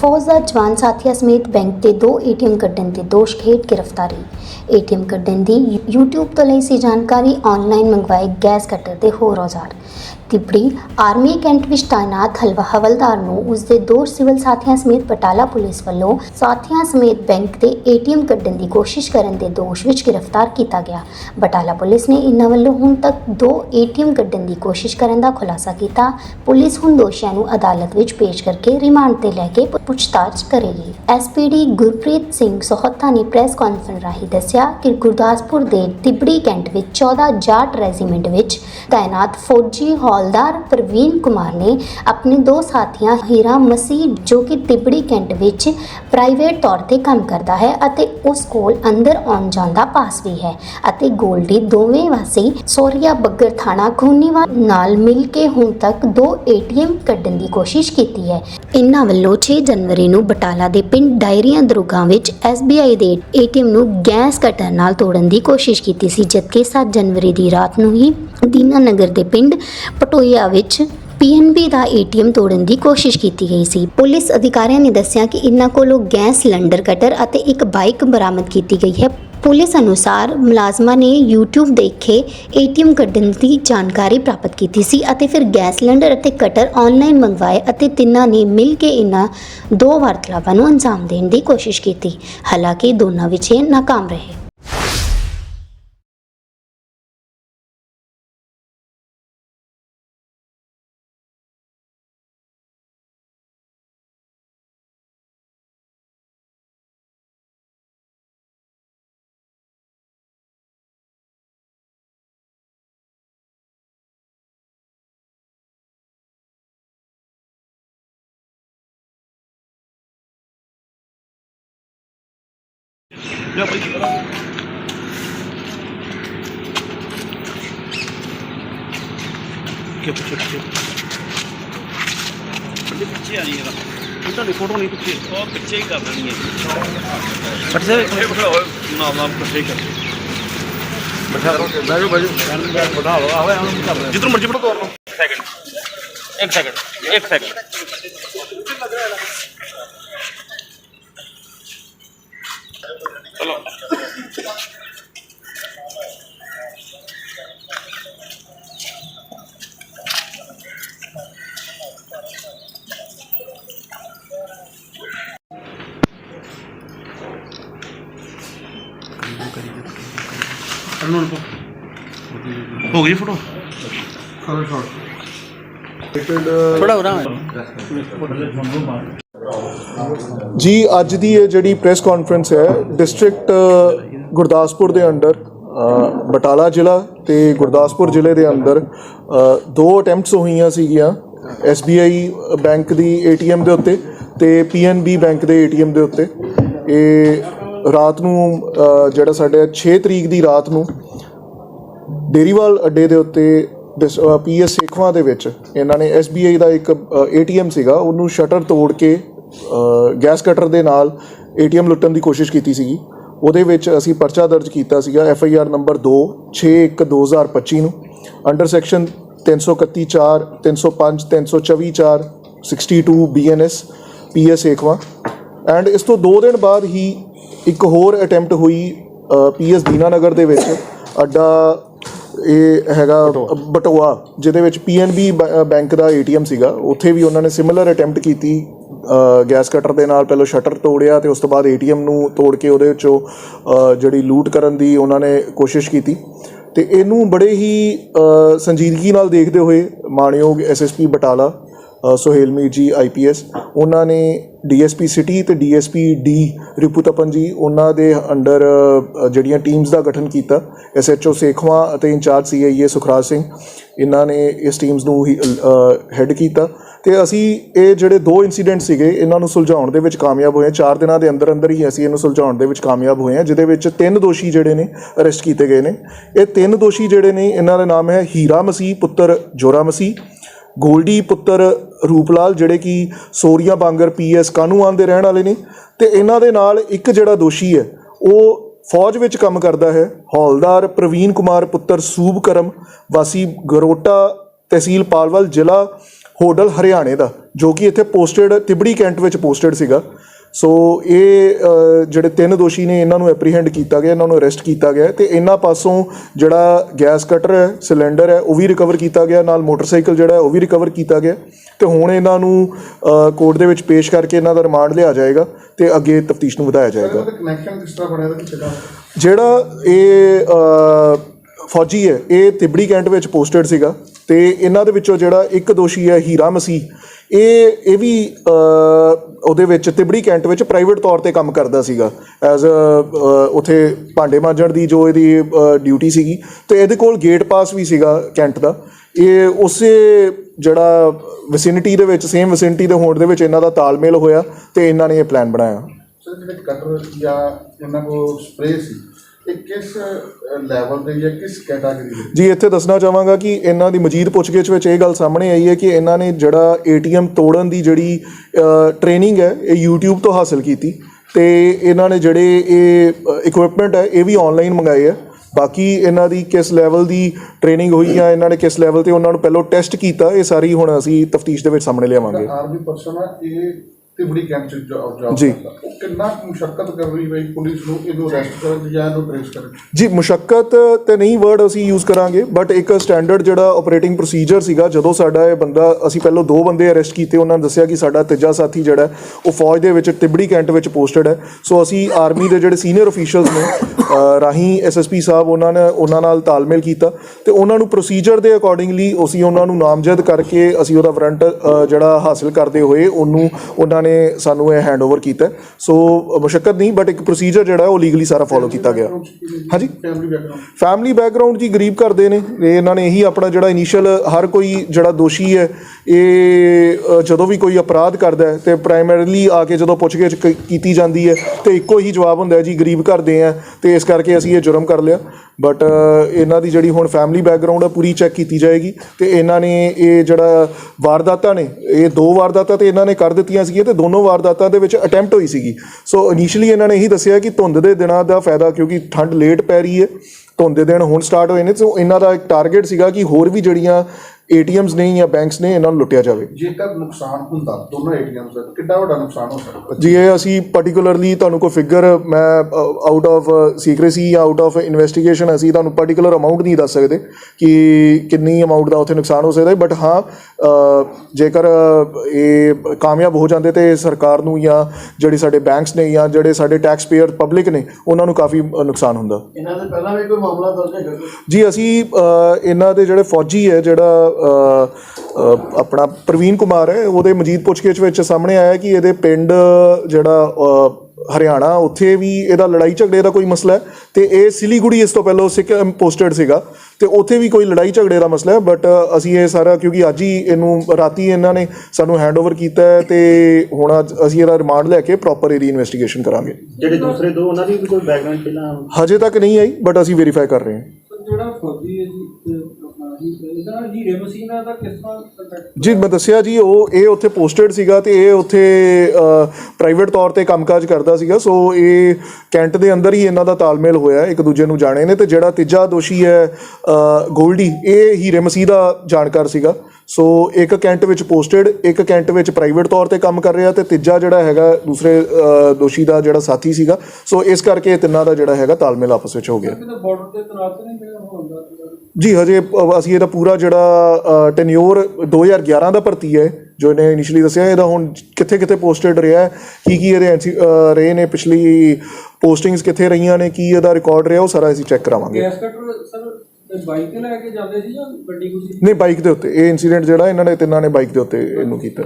ਫੌਜ ਦਾ ਜਵਾਨ ਸਾਥੀਆਂ ਸਮੇਤ ਬੈਂਕ 'ਤੇ ਦੋ ਏਟੀਐਮ ਕੱਢਣ ਦੇ ਦੋਸ਼ ਹੇਠ ਗ੍ਰਿਫਤਾਰੀ। ਏਟੀਐਮ ਕੱਢਣ ਦੀ YouTube ਤੋਂ ਲਈ ਸੀ ਜਾਣਕਾਰੀ ਆਨਲਾਈਨ ਮੰਗਵਾਏ ਗੈਸ ਕਟਰ 'ਤੇ ਹੋਰ ਔਜ਼ਾਰ। ਤਿਬੜੀ ਆਰਮੀ ਕੈਂਟ ਵਿੱਚ ਤਾਇਨਾਤ ਹਲਵਾ ਹਵਲਦਾਰ ਨੂੰ ਉਸ ਦੇ ਦੋ ਸਿਵਲ ਸਾਥੀਆਂ ਸਮੇਤ ਬਟਾਲਾ ਪੁਲਿਸ ਵੱਲੋਂ ਸਾਥੀਆਂ ਸਮੇਤ ਬੈਂਕ ਦੇ ਏਟੀਐਮ ਕੱਢਣ ਦੀ ਕੋਸ਼ਿਸ਼ ਕਰਨ ਦੇ ਦੋਸ਼ ਵਿੱਚ ਗ੍ਰਿਫਤਾਰ ਕੀਤਾ ਗਿਆ। ਬਟਾਲਾ ਪੁਲਿਸ ਨੇ ਇਨ੍ਹਾਂ ਵੱਲੋਂ ਹੁਣ ਤੱਕ ਦੋ ਏਟੀਐਮ ਕੱਢਣ ਦੀ ਕੋਸ਼ਿਸ਼ ਕਰਨ ਦਾ ਖੁਲਾਸਾ ਕੀਤਾ। ਪੁਲਿਸ ਹੁਣ ਦੋਸ਼ੀਆਂ ਨੂੰ ਅਦਾਲਤ ਵਿੱਚ ਪੇਸ਼ ਕਰਕੇ ਰਿਮਾਂਡ ਤੇ ਲੈ ਕੇ ਪੁੱਛਤਾਛ ਕਰੇਗੀ। ਐਸਪੀਡੀ ਗੁਰਪ੍ਰੀਤ ਸਿੰਘ ਸੋਹਤਾ ਨੇ ਪ੍ਰੈਸ ਕਾਨਫਰੰਸ ਰਾਹੀਂ ਦੱਸਿਆ ਕਿ ਗੁਰਦਾਸਪੁਰ ਦੇ ਤਿਬੜੀ ਕੈਂਟ ਵਿੱਚ 14 ਜਾਟ ਰੈਜੀਮੈਂਟ ਵਿੱਚ ਤਾਇਨਾਤ ਫੌਜੀ ਹੌਲਦਾਰ ਪ੍ਰਵੀਨ ਕੁਮਾਰ ਨੇ ਆਪਣੇ ਦੋ ਸਾਥੀਆਂ ਹੀਰਾ ਮਸੀਹ ਜੋ ਕਿ ਤਿਬੜੀ ਕੈਂਟ ਵਿੱਚ ਪ੍ਰਾਈਵੇਟ ਤੌਰ ਤੇ ਕੰਮ ਕਰਦਾ ਹੈ ਅਤੇ ਉਸ ਕੋਲ ਅੰਦਰ ਆਉਣ ਜਾਣ ਦਾ ਪਾਸ ਵੀ ਹੈ ਅਤੇ ਗੋਲਡੀ ਦੋਵੇਂ ਵਾਸੀ ਸੋਰੀਆ ਬੱਗਰ ਥਾਣਾ ਖੂਨੀਵਾਲ ਨਾਲ ਮਿਲ ਕੇ ਹੁਣ ਤੱਕ ਦੋ ਏਟੀਐਮ ਕੱਢਣ ਦੀ ਕੋਸ਼ਿਸ਼ ਕੀਤੀ ਹੈ। ਇਨ੍ਹਾਂ ਵੱਲੋਂ 6 ਜਨਵਰੀ ਨੂੰ ਬਟਾਲਾ ਦੇ ਪਿੰਡ ਡਾਇਰੀਆਂ ਦਰੋਗਾ ਵਿੱਚ SBI ਦੇ ਏਟੀਐਮ ਨੂੰ ਗੈਸ ਕਟਰ ਨਾਲ ਤੋੜਨ ਦੀ ਕੋਸ਼ਿਸ਼ ਕੀਤੀ ਸੀ, ਜਦਕਿ 7 ਜਨਵਰੀ ਦੀ ਰਾਤ ਨੂੰ ਹੀ ਦੀਨਾ ਨਗਰ ਦੇ ਪਿੰਡ ਪਟੋਈਆ ਵਿੱਚ ਪੀਐਨਬੀ ਦਾ ਏਟੀਐਮ ਤੋੜਨ ਦੀ ਕੋਸ਼ਿਸ਼ ਕੀਤੀ ਗਈ ਸੀ। ਪੁਲਿਸ ਅਧਿਕਾਰੀਆਂ ਨੇ ਦੱਸਿਆ ਕਿ ਇਨ੍ਹਾਂ ਕੋਲੋਂ ਗੈਸ ਸਿਲੰਡਰ ਕਟਰ ਅਤੇ ਇੱਕ ਬਾਈਕ ਬਰਾਮਦ ਕੀਤੀ ਗਈ ਹੈ। ਪੁਲਿਸ ਅਨੁਸਾਰ ਮੁਲਾਜ਼ਮਾਂ ਨੇ YouTube ਦੇਖੇ ਏਟੀਐਮ ਕੱਢਣ ਦੀ ਜਾਣਕਾਰੀ ਪ੍ਰਾਪਤ ਕੀਤੀ ਸੀ ਅਤੇ ਫਿਰ ਗੈਸ ਸਿਲੰਡਰ ਅਤੇ ਕਟਰ ਆਨਲਾਈਨ ਮੰਗਵਾਏ ਅਤੇ ਤਿੰਨਾਂ ਨੇ ਮਿਲ ਕੇ ਇਹਨਾਂ ਦੋ ਵਾਰਤਾਲਾਪਾਂ ਨੂੰ ਅੰਜਾਮ ਦੇਣ ਦੀ ਕੋਸ਼ਿਸ਼ ਕੀਤੀ। ਹਾਲਾਂਕਿ ਦੋਨਾਂ ਵਿੱਚ ਇਹ ਨਾਕਾਮ ਰਹੇ। ਲਿਆ ਭਾਈ ਕਿ ਪਿੱਛੇ ਪਿੱਛੇ ਇਹ ਪਿੱਛੇ ਆ ਜੀ ਇਹਦਾ ਇਹਨਾਂ ਦੀ ਫੋਟੋ ਨਹੀਂ ਪਿੱਛੇ ਉਹ ਪਿੱਛੇ ਹੀ ਕਰ ਦੇਣੀ ਹੈ ਬੱਟ ਸੇ ਇਹ ਬਿਠਾਓ ਨਾ ਨਾ ਪਿੱਛੇ ਕਰ ਬਿਠਾ ਬੈਜੋ ਬੈਜੋ ਬਿਠਾ ਲਓ ਆਵੇ ਹਮ ਕਰ ਜਿੱਧਰ ਮਰਜ਼ੀ ਬਿਠਾ ਤੋਰ ਲਓ ਸੈਕਿੰਡ ਇੱਕ ਸੈਕਿੰਡ ਇੱਕ ਸੈਕਿੰਡ ਅਨੁਲ ਹੋ ਗਈ ਫੋਟੋ? ਥੋੜਾ ਹੋ ਰਹਾ ਜੀ ਅੱਜ ਦੀ ਇਹ ਜਿਹੜੀ ਪ੍ਰੈਸ ਕਾਨਫਰੰਸ ਹੈ ਡਿਸਟ੍ਰਿਕਟ ਗੁਰਦਾਸਪੁਰ ਦੇ ਅੰਡਰ ਬਟਾਲਾ ਜ਼ਿਲ੍ਹਾ ਤੇ ਗੁਰਦਾਸਪੁਰ ਜ਼ਿਲ੍ਹੇ ਦੇ ਅੰਦਰ ਦੋ ਅਟੈਂਪਟਸ ਹੋਈਆਂ ਸੀਗੀਆਂ SBI ਬੈਂਕ ਦੀ ATM ਦੇ ਉੱਤੇ ਤੇ PNB ਬੈਂਕ ਦੇ ATM ਦੇ ਉੱਤੇ। ਇਹ ਰਾਤ ਨੂੰ ਜਿਹੜਾ ਸਾਡੇ 6 ਤਰੀਕ ਦੀ ਰਾਤ ਨੂੰ ਡੇਰੀਵਾਲ ਅੱਡੇ ਦੇ ਉੱਤੇ ਪੀਐਸ ਸੇਖਵਾਂ ਦੇ ਵਿੱਚ ਇਹਨਾਂ ਨੇ SBI ਦਾ ਇੱਕ ATM ਸੀਗਾ, ਉਹਨੂੰ ਸ਼ਟਰ ਤੋੜ ਕੇ ਗੈਸ ਕਟਰ ਦੇ ਨਾਲ ATM ਲੁੱਟਣ ਦੀ ਕੋਸ਼ਿਸ਼ ਕੀਤੀ ਸੀਗੀ। ਉਹਦੇ ਵਿੱਚ ਅਸੀਂ ਪਰਚਾ ਦਰਜ ਕੀਤਾ ਸੀਗਾ, ਐੱਫ ਆਈ ਆਰ ਨੰਬਰ 2 6/1/2025 ਨੂੰ। Under section 331 4 305 324 4 62 BNS PS Sekhwan. And ਇਸ ਤੋਂ 2 ਦਿਨ ਬਾਅਦ ਹੀ ਇੱਕ ਹੋਰ ਅਟੈਂਪਟ ਹੋਈ ਪੀਐਸ ਦੀਨਾਨਗਰ ਦੇ ਵਿੱਚ। ਅੱਡਾ ਇਹ ਹੈਗਾ ਬਟੋਆ। ਜਿਹਦੇ ਵਿੱਚ ਪੀਐਨਬੀ ਬੈਂਕ ਦਾ ਏਟੀਐਮ ਸੀਗਾ। ਉੱਥੇ ਵੀ ਉਹਨਾਂ ਨੇ ਸਿਮਿਲਰ ਅਟੈਂਪਟ ਕੀਤੀ ਗੈਸ ਕਟਰ ਦੇ ਨਾਲ। ਪਹਿਲਾਂ ਸ਼ਟਰ ਤੋੜਿਆ ਤੇ ਉਸ ਤੋਂ ਬਾਅਦ ਏਟੀਐਮ ਨੂੰ ਤੋੜ ਕੇ ਉਹਦੇ ਵਿੱਚੋਂ ਜਿਹੜੀ ਲੂਟ ਕਰਨ ਦੀ ਉਹਨਾਂ ਨੇ ਕੋਸ਼ਿਸ਼ ਕੀਤੀ। ਤੇ ਇਹਨੂੰ ਬੜੇ ਹੀ ਸੰਜੀਦਗੀ ਨਾਲ ਦੇਖਦੇ ਹੋਏ ਮਾਣਯੋਗ ਐਸਐਸਪੀ ਬਟਾਲਾ ਸੁਹੇਲ ਮੀਰ ਜੀ ਆਈਪੀਐਸ ਉਹਨਾਂ ਨੇ ਡੀਐਸਪੀ ਸਿਟੀ ਤੇ ਡੀਐਸਪੀ ਡੀ ਰਿਪੂਤਪਨ ਜੀ, ਉਹਨਾਂ ਦੇ ਅੰਡਰ ਜਿਹੜੀਆਂ ਟੀਮਸ ਦਾ ਗਠਨ ਕੀਤਾ ਐਸਐਚਓ ਸੇਖਵਾ ਅਤੇ ਇੰਚਾਰਜ ਸੀਆਈਏ ਸੁਖਰਾਜ ਸਿੰਘ, ਇਹਨਾਂ ਨੇ ਇਸ ਟੀਮਸ ਨੂੰ ਹੀ ਹੈੱਡ ਕੀਤਾ ਤੇ ਅਸੀਂ ਇਹ ਜਿਹੜੇ ਦੋ ਇਨਸੀਡੈਂਟ ਸੀਗੇ, ਇਹਨਾਂ ਨੂੰ ਸੁਲਝਾਉਣ ਦੇ ਵਿੱਚ ਕਾਮਯਾਬ ਹੋਏ ਹਾਂ। ਚਾਰ ਦਿਨਾਂ ਦੇ ਅੰਦਰ ਅੰਦਰ ਹੀ ਅਸੀਂ ਇਹਨੂੰ ਸੁਲਝਾਉਣ ਦੇ ਵਿੱਚ ਕਾਮਯਾਬ ਹੋਏ ਹਾਂ, ਜਿਹਦੇ ਵਿੱਚ ਤਿੰਨ ਦੋਸ਼ੀ ਜਿਹੜੇ ਨੇ ਅਰੈਸਟ ਕੀਤੇ ਗਏ ਨੇ ਇਹ ਤਿੰਨ ਦੋਸ਼ੀ ਜਿਹੜੇ ਨੇ, ਇਹਨਾਂ ਦਾ ਨਾਮ ਹੈ ਹੀਰਾ ਮਸੀਹ, ਪੁੱਤਰ ਜੋਰਾ ਮਸੀਹ, ਗੋਲਡੀ ਪੁੱਤਰ ਰੂਪਲਾਲ ਜਿਹੜੇ ਕਿ ਸੋਰੀਆ ਬਾਂਗਰ ਪੀਐਸ ਕਾਨੂੰਨ ਦੇ ਰਹਿਣ ਵਾਲੇ ਨੇ ਤੇ ਇਹਨਾਂ ਦੇ ਨਾਲ ਇੱਕ ਜਿਹੜਾ ਦੋਸ਼ੀ ਹੈ, ਉਹ ਫੌਜ ਵਿੱਚ ਕੰਮ ਕਰਦਾ ਹੈ। ਹੌਲਦਾਰ ਪ੍ਰਵੀਨ ਕੁਮਾਰ ਪੁੱਤਰ ਸੂਬ ਕਰਮ, ਵਾਸੀ ਗਰੋਟਾ ਤਹਿਸੀਲ ਪਾਲਵਲ ਜ਼ਿਲ੍ਹਾ ਹੋਡਲ ਹਰਿਆਣੇ ਦਾ, ਜੋ ਕਿ ਇੱਥੇ ਪੋਸਟਡ ਤਿਬੜੀ ਕੈਂਟ ਵਿੱਚ ਪੋਸਟਡ ਸੀਗਾ। ਸੋ ਇਹ ਜਿਹੜੇ ਤਿੰਨ ਦੋਸ਼ੀ ਨੇ ਇਹਨਾਂ ਨੂੰ ਐਪਰੀਹੈਂਡ ਕੀਤਾ ਗਿਆ ਇਹਨਾਂ ਨੂੰ ਅਰੈਸਟ ਕੀਤਾ ਗਿਆ ਤੇ ਇਹਨਾਂ ਪਾਸੋਂ ਜਿਹੜਾ ਗੈਸ ਕਟਰ ਹੈ ਸਿਲੰਡਰ ਹੈ ਉਹ ਵੀ ਰਿਕਵਰ ਕੀਤਾ ਗਿਆ ਨਾਲ ਮੋਟਰਸਾਈਕਲ ਜਿਹੜਾ ਹੈ ਉਹ ਵੀ ਰਿਕਵਰ ਕੀਤਾ ਗਿਆ ਤੇ ਹੁਣ ਇਹਨਾਂ ਨੂੰ ਕੋਰਟ ਦੇ ਵਿੱਚ ਪੇਸ਼ ਕਰਕੇ ਇਹਨਾਂ ਦਾ ਰਿਮਾਂਡ ਲਿਆ ਜਾਏਗਾ ਤੇ ਅੱਗੇ ਤਫਤੀਸ਼ ਨੂੰ ਵਧਾਇਆ ਜਾਏਗਾ। ਕਨੈਕਸ਼ਨ ਕਿਸ ਤਰ੍ਹਾਂ ਬਣਿਆ? ਤੇ ਕਿੱਦਾਂ ਜਿਹੜਾ ਇਹ ਫੌਜੀ ਹੈ, ਇਹ ਤਿਬੜੀ ਕੈਂਟ ਵਿੱਚ ਪੋਸਟਡ ਸੀਗਾ ਤੇ ਇਹਨਾਂ ਦੇ ਵਿੱਚੋਂ ਜਿਹੜਾ ਇੱਕ ਦੋਸ਼ੀ ਹੈ ਹੀਰਾ ਮਸੀਹ, ਇਹ ਇਹ ਵੀ ਉਹਦੇ ਵਿੱਚ ਤਿਬੜੀ ਕੈਂਟ ਵਿੱਚ ਪ੍ਰਾਈਵੇਟ ਤੌਰ ਤੇ ਕੰਮ ਕਰਦਾ ਸੀਗਾ ਐਜ਼ ਅ ਉਥੇ ਭਾਂਡੇ ਮਾਂਜਣ ਦੀ ਜੋ ਇਹਦੀ ਡਿਊਟੀ ਸੀਗੀ ਤੇ ਇਹਦੇ ਕੋਲ ਗੇਟ ਪਾਸ ਵੀ ਸੀਗਾ ਕੈਂਟ ਦਾ। ਇਹ ਉਸੇ ਜਿਹੜਾ ਵਿਸਿਨਿਟੀ ਦੇ ਵਿੱਚ ਸੇਮ ਵਿਸਿਨਿਟੀ ਦੇ ਹੋਣ ਦੇ ਵਿੱਚ ਇਹਨਾਂ ਦਾ ਤਾਲਮੇਲ ਹੋਇਆ ਤੇ ਇਹਨਾਂ ਨੇ ਇਹ ਪਲਾਨ ਬਣਾਇਆ। ਸਰ ਜਿਹੜੇ ਕਟਰ ਜਾਂ ਇਹਨਾਂ ਕੋਲ ਸਪਰੇ ਸੀ? ਇਹ ਕਿਸ ਲੈਵਲ ਦੇ ਜਾਂ ਕਿਸ ਕੈਟਾਗਰੀ ਦੇ? ਜੀ ਇੱਥੇ ਦੱਸਣਾ ਚਾਹਾਂਗਾ ਕਿ ਇਹਨਾਂ ਦੀ ਮਜੀਦ ਪੁੱਛਗਿੱਛ ਵਿੱਚ ਇਹ ਗੱਲ ਸਾਹਮਣੇ ਆਈ ਹੈ ਕਿ ਇਹਨਾਂ ਨੇ ਜਿਹੜਾ ਏਟੀਐਮ ਤੋੜਨ ਦੀ ਜਿਹੜੀ ਟ੍ਰੇਨਿੰਗ ਹੈ ਇਹ YouTube ਤੋਂ ਹਾਸਲ ਕੀਤੀ ਤੇ ਇਹਨਾਂ ਨੇ ਜਿਹੜੇ ਇਹ ਇਕਵਿਪਮੈਂਟ ਹੈ ਇਹ ਵੀ ਆਨਲਾਈਨ ਮੰਗਾਏ ਹੈ। ਬਾਕੀ ਇਹਨਾਂ ਦੀ ਕਿਸ ਲੈਵਲ ਦੀ ਟ੍ਰੇਨਿੰਗ ਹੋਈ ਹੈ ਇਹਨਾਂ ਨੇ ਕਿਸ ਲੈਵਲ ਤੇ ਉਹਨਾਂ ਨੂੰ ਪਹਿਲਾਂ ਟੈਸਟ ਕੀਤਾ ਇਹ ਸਾਰੀ ਹੁਣ ਅਸੀਂ ਤਫਤੀਸ਼ ਦੇ ਵਿੱਚ ਸਾਹਮਣੇ ਲਿਆਵਾਂਗੇ। ਆਰਮੀ ਪਰਸਨ ਆ ਇਹ ਤਿਬੜੀ ਕੈਂਪ ਚ ਜੌਬ ਜੀ। ਕਰਦਾ ਉਹ ਕਿੰਨਾ ਮੁਸ਼ਕਲ ਕਰ ਰਹੀ ਹੈ ਪੁਲਿਸ ਨੂੰ ਇਹਨੂੰ ਅਰੈਸਟ ਕਰਨ ਦੀ ਜਾਂ ਇਹਨੂੰ ਟ੍ਰੇਸ ਕਰਨ ਦੀ? ਜੀ ਮੁਸ਼ਕਲ ਤੇ ਨਹੀਂ ਵਰਡ ਅਸੀਂ ਯੂਜ਼ ਕਰਾਂਗੇ ਬਟ ਇੱਕ ਸਟੈਂਡਰਡ ਜਿਹੜਾ ਆਪਰੇਟਿੰਗ ਪ੍ਰੋਸੀਜਰ ਸੀਗਾ ਜਦੋਂ ਸਾਡਾ ਇਹ ਬੰਦਾ ਅਸੀਂ ਪਹਿਲਾਂ ਦੋ ਬੰਦੇ ਅਰੈਸਟ ਕੀਤੇ ਉਹਨਾਂ ਨੇ ਦੱਸਿਆ ਕਿ ਸਾਡਾ ਤੀਜਾ ਸਾਥੀ ਜਿਹੜਾ ਹੈ, ਉਹ ਫੌਜ ਦੇ ਵਿੱਚ ਤਿਬੜੀ ਕੈਂਟ ਵਿੱਚ ਪੋਸਟਡ ਹੈ ਸੋ ਅਸੀਂ ਆਰਮੀ ਦੇ ਜਿਹੜੇ ਸੀਨੀਅਰ ਅਫੀਸ਼ੀਅਲਸ ਨੇ ਅ, ਰਾਹੀਂ ਐਸਐਸਪੀ ਸਾਹਿਬ ਉਹਨਾਂ ਨੇ ਉਹਨਾਂ ਨਾਲ ਤਾਲਮੇਲ ਕੀਤਾ ਤੇ ਉਹਨਾਂ ਨੂੰ ਪ੍ਰੋਸੀਜਰ ਦੇ ਅਕੋਰਡਿੰਗਲੀ ਅਸੀਂ ਉਹਨਾਂ ਨੂੰ ਨਾਮਜ਼ਦ ਕਰਕੇ ਅਸੀਂ ਉਹਦਾ ਵਾਰੰਟ ਜਿਹੜਾ ਹਾਸਲ ਕਰਦੇ ਹੋਏ ਉਹਨੂੰ ਉਹਨਾਂ ਨੇ ਸਾਨੂੰ ਇਹ ਹੈਂਡਓਵਰ ਕੀਤਾ ਸੋ ਮੁਸ਼ਕਲ ਨਹੀਂ ਬਟ ਇੱਕ ਪ੍ਰੋਸੀਜਰ ਜਿਹੜਾ ਉਹ ਲੀਗਲੀ ਸਾਰਾ ਫੋਲੋ ਕੀਤਾ ਗਿਆ। ਹਾਂਜੀ? ਫੈਮਿਲੀ ਬੈਕਗ੍ਰਾਉਂਡ ਫੈਮਿਲੀ ਬੈਕਗ੍ਰਾਉਂਡ ਜੀ ਗਰੀਬ ਕਰਦੇ ਨੇ। ਇਹ ਇਹਨਾਂ ਨੇ ਇਹੀ ਆਪਣਾ ਜਿਹੜਾ ਇਨੀਸ਼ੀਅਲ ਹਰ ਕੋਈ ਜਿਹੜਾ ਦੋਸ਼ੀ ਹੈ ਇਹ ਜਦੋਂ ਵੀ ਕੋਈ ਅਪਰਾਧ ਕਰਦਾ ਹੈ ਤੇ ਪ੍ਰਾਇਮਰੀਲੀ ਆ ਕੇ ਜਦੋਂ ਪੁੱਛਗਿੱਛ ਕ- ਕੀਤੀ ਜਾਂਦੀ ਹੈ ਤੇ ਇੱਕੋ ਹੀ ਜਵਾਬ ਹੁੰਦਾ ਹੈ ਜੀ ਗਰੀਬ ਘਰ ਦੇ ਆ ਤੇ ਇਸ ਕਰਕੇ ਅਸੀਂ ਇਹ ਜੁਰਮ ਕਰ ਲਿਆ। ਬਟ uh, ਇਹਨਾਂ ਦੀ ਜਿਹੜੀ ਹੁਣ ਫੈਮਿਲੀ ਬੈਕਗ੍ਰਾਉਂਡ ਆ, ਪੂਰੀ ਚੈੱਕ ਕੀਤੀ ਜਾਏਗੀ ਤੇ ਇਹਨਾਂ ਨੇ ਇਹ ਜਿਹੜਾ ਵਾਰਦਾਤਾਂ ਨੇ, ਇਹ ਦੋ ਵਾਰਦਾਤਾਂ ਤੇ ਇਹਨਾਂ ਨੇ ਕਰ ਦਿੱਤੀਆਂ ਸੀਗੀਆਂ ਤੇ ਦੋਨੋਂ ਵਾਰਦਾਤਾਂ ਦੇ ਵਿੱਚ ਅਟੈਂਪਟ ਹੋਈ ਸੀਗੀ। ਸੋ ਇਨੀਸ਼ੀਅਲੀ ਇਹਨਾਂ ਨੇ ਇਹੀ ਦੱਸਿਆ ਕਿ ਧੁੰਦ ਦੇ ਦਿਨਾਂ ਦਾ ਫਾਇਦਾ ਕਿਉਂਕਿ ਠੰਡ ਲੇਟ ਪੈ ਰਹੀ ਹੈ, ਧੁੰਦ ਦੇ ਦਿਨ ਹੁਣ ਸਟਾਰਟ ਹੋਏ ਨੇ ਸੋ ਇਹਨਾਂ ਦਾ ਇੱਕ ਟਾਰਗੇਟ ਸੀਗਾ ਕਿ ਹੋਰ ਵੀ ਜਿਹੜੀਆਂ ਏਟੀਐਮਸ ਨੇ ਜਾਂ ਬੈਂਕਸ ਨੇ ਇਹਨਾਂ ਨੂੰ ਲੁੱਟਿਆ ਜਾਵੇ। ਜੇਕਰ ਨੁਕਸਾਨ ਹੁੰਦਾ ਦੋਨੋਂ ਏਟੀਐਮਸ ਦਾ ਤਾਂ ਕਿੰਨਾ ਵੱਡਾ ਨੁਕਸਾਨ ਹੋ ਸਕਦਾ? ਜੀ ਇਹ ਅਸੀਂ ਪਾਰਟਿਕੂਲਰਲੀ ਤੁਹਾਨੂੰ ਕੋਈ ਫਿਗਰ ਮੈਂ ਆਊਟ ਆਫ ਸੀਕ੍ਰੇਸੀ ਜਾਂ ਆਊਟ ਆਫ ਇਨਵੈਸਟੀਗੇਸ਼ਨ ਅਸੀਂ ਤੁਹਾਨੂੰ ਪਾਰਟਿਕੂਲਰ ਅਮਾਉਂਟ ਨਹੀਂ ਦੱਸ ਸਕਦੇ ਕਿ ਕਿੰਨੀ ਅਮਾਉਂਟ ਦਾ ਉੱਥੇ ਨੁਕਸਾਨ ਹੋ ਸਕਦਾ ਬਟ ਹਾਂ ਜੇਕਰ ਇਹ ਕਾਮਯਾਬ ਹੋ ਜਾਂਦੇ ਤੇ ਸਰਕਾਰ ਨੂੰ ਜਾਂ ਜਿਹੜੇ ਸਾਡੇ ਬੈਂਕਸ ਨੇ ਜਾਂ ਜਿਹੜੇ ਸਾਡੇ ਟੈਕਸ ਪੇਅਰ ਪਬਲਿਕ ਨੇ ਉਹਨਾਂ ਨੂੰ ਕਾਫੀ ਨੁਕਸਾਨ ਹੁੰਦਾ। ਇਹਨਾਂ ਦੇ ਪਹਿਲਾਂ ਵੀ ਕੋਈ ਮਾਮਲਾ ਦਰਜ ਹੈਗਾ ਜੀ? ਅਸੀਂ ਇਹਨਾਂ ਦੇ ਜਿਹੜੇ ਫੌਜੀ ਹੈ ਜਿਹੜਾ ਆਪਣਾ ਪ੍ਰਵੀਨ ਕੁਮਾਰ ਹੈ ਉਹਦੇ ਮਜੀਦ ਪੁੱਛਗਿੱਛ ਵਿੱਚ ਸਾਹਮਣੇ ਆਇਆ ਕਿ ਇਹਦੇ ਪਿੰਡ ਜਿਹੜਾ ਹਰਿਆਣਾ ਉੱਥੇ ਵੀ ਇਹਦਾ ਲੜਾਈ ਝਗੜੇ ਦਾ ਕੋਈ ਮਸਲਾ ਹੈ? ਤੇ ਇਹ ਸਿਲੀਗੁੜੀ ਇਸ ਤੋਂ ਪਹਿਲਾਂ ਸਿੱਖ ਪੋਸਟਡ ਸੀਗਾ। ਤੇ ਉੱਥੇ ਵੀ ਕੋਈ ਲੜਾਈ ਝਗੜੇ ਦਾ ਮਸਲਾ ਹੈ? ਬਟ ਅਸੀਂ ਇਹ ਸਾਰਾ ਕਿਉਂਕਿ ਅੱਜ ਹੀ ਇਹਨੂੰ ਰਾਤੀ ਇਹਨਾਂ ਨੇ ਸਾਨੂੰ ਹੈਂਡਓਵਰ ਕੀਤਾ ਹੈ ਤੇ ਹੁਣ ਅੱਜ ਅਸੀਂ ਇਹਦਾ ਰਿਮਾਂਡ ਲੈ ਕੇ ਪ੍ਰੋਪਰ ਇਹਦੀ ਇਨਵੈਸਟੀਗੇਸ਼ਨ ਕਰਾਂਗੇ। ਜਿਹੜੇ ਦੂਸਰੇ ਦੋ ਉਹਨਾਂ ਦੀ ਵੀ ਕੋਈ ਬੈਕਗ੍ਰਾਉਂਡ ਪਹਿਲਾਂ ਹਜੇ ਤੱਕ ਨਹੀਂ ਆਈ ਬਟ ਅਸੀਂ ਵੈਰੀਫਾਈ ਕਰ ਰਹੇ ਹਾਂ। ਜਿਹੜਾ ਫੌਜੀ ਹੈ ਜੀ ਤੇ ਆਪਣਾ ਜੀ ਇਹਦਾ ਹੀਰੇ ਮਸੀਹ ਨਾਲ ਦਾ ਕਿਸ ਤਰ੍ਹਾਂ ਕੰਟੈਕਟ ਜੀ ਮੈਂ ਦੱਸਿਆ ਜੀ ਉਹ ਇਹ ਉੱਥੇ ਪੋਸਟਡ ਸੀਗਾ ਤੇ ਇਹ ਉੱਥੇ ਪ੍ਰਾਈਵੇਟ ਤੌਰ ਤੇ ਕੰਮਕਾਜ ਕਰਦਾ ਸੀਗਾ ਸੋ ਇਹ ਕੈਂਟ ਦੇ ਅੰਦਰ ਹੀ ਇਹਨਾਂ ਦਾ ਤਾਲਮੇਲ ਹੋਇਆ ਇੱਕ ਦੂਜੇ ਨੂੰ ਜਾਣੇ ਨੇ ਤੇ ਜਿਹੜਾ ਤੀਜਾ ਦੋਸ਼ੀ ਹੈ ਗੋਲਡੀ ਇਹ ਹੀਰੇ ਮਸੀਹ ਦਾ ਜਾਣਕਾਰ ਸੀਗਾ। ਸੋ ਇੱਕ ਕੈਂਟ ਵਿੱਚ ਪੋਸਟਡ ਇੱਕ ਕੈਂਟ ਵਿੱਚ ਪ੍ਰਾਈਵੇਟ ਤੌਰ ਤੇ ਕੰਮ ਕਰ ਰਿਹਾ ਤੇ ਤੀਜਾ ਜਿਹੜਾ ਹੈਗਾ ਦੂਸਰੇ ਦੋਸ਼ੀ ਦਾ ਜਿਹੜਾ ਸਾਥੀ ਸੀਗਾ। ਸੋ ਇਸ ਕਰਕੇ ਇਹ ਤਿੰਨਾਂ ਦਾ ਜਿਹੜਾ ਹੈਗਾ ਤਾਲਮੇਲ ਆਪਸ ਵਿੱਚ ਹੋ ਗਿਆ। ਬਾਰਡਰ ਤੇ ਤਨਾਤ ਨਹੀਂ ਹੁੰਦਾ ਜੀ ਹਜੇ ਅਸੀਂ ਇਹਦਾ ਪੂਰਾ ਜਿਹੜਾ ਟੈਨਿਓਰ 2011 ਦਾ ਭਰਤੀ ਹੈ ਜੋ ਇਹਨੇ ਇਨੀਸ਼ੀਅਲੀ ਦੱਸਿਆ ਇਹਦਾ ਹੁਣ ਕਿੱਥੇ ਕਿੱਥੇ ਪੋਸਟਡ ਰਿਹਾ ਹੈ, ਕੀ ਕੀ ਇਹਦੇ ਰਹੇ ਨੇ ਪਿਛਲੀ ਪੋਸਟਿੰਗਸ ਕਿੱਥੇ ਰਹੀਆਂ ਨੇ ਕੀ ਇਹਦਾ ਰਿਕਾਰਡ ਰਿਹਾ ਉਹ ਸਾਰਾ ਅਸੀਂ ਚੈੱਕ ਕਰਾਵਾਂਗੇ। ਸਰ ਬਾਈਕ ਤੇ ਲੈ ਕੇ ਜਾਂਦੇ ਸੀ ਜਾਂ ਗੱਡੀ ਸੀ ਨਹੀਂ ਬਾਈਕ ਦੇ ਉੱਤੇ ਇਹ ਇਨਸੀਡੈਂਟ ਜਿਹੜਾ ਇਹਨਾਂ ਨੇ ਤਿੰਨਾਂ ਨੇ ਬਾਈਕ ਦੇ ਉੱਤੇ ਇਹਨੂੰ ਕੀਤਾ।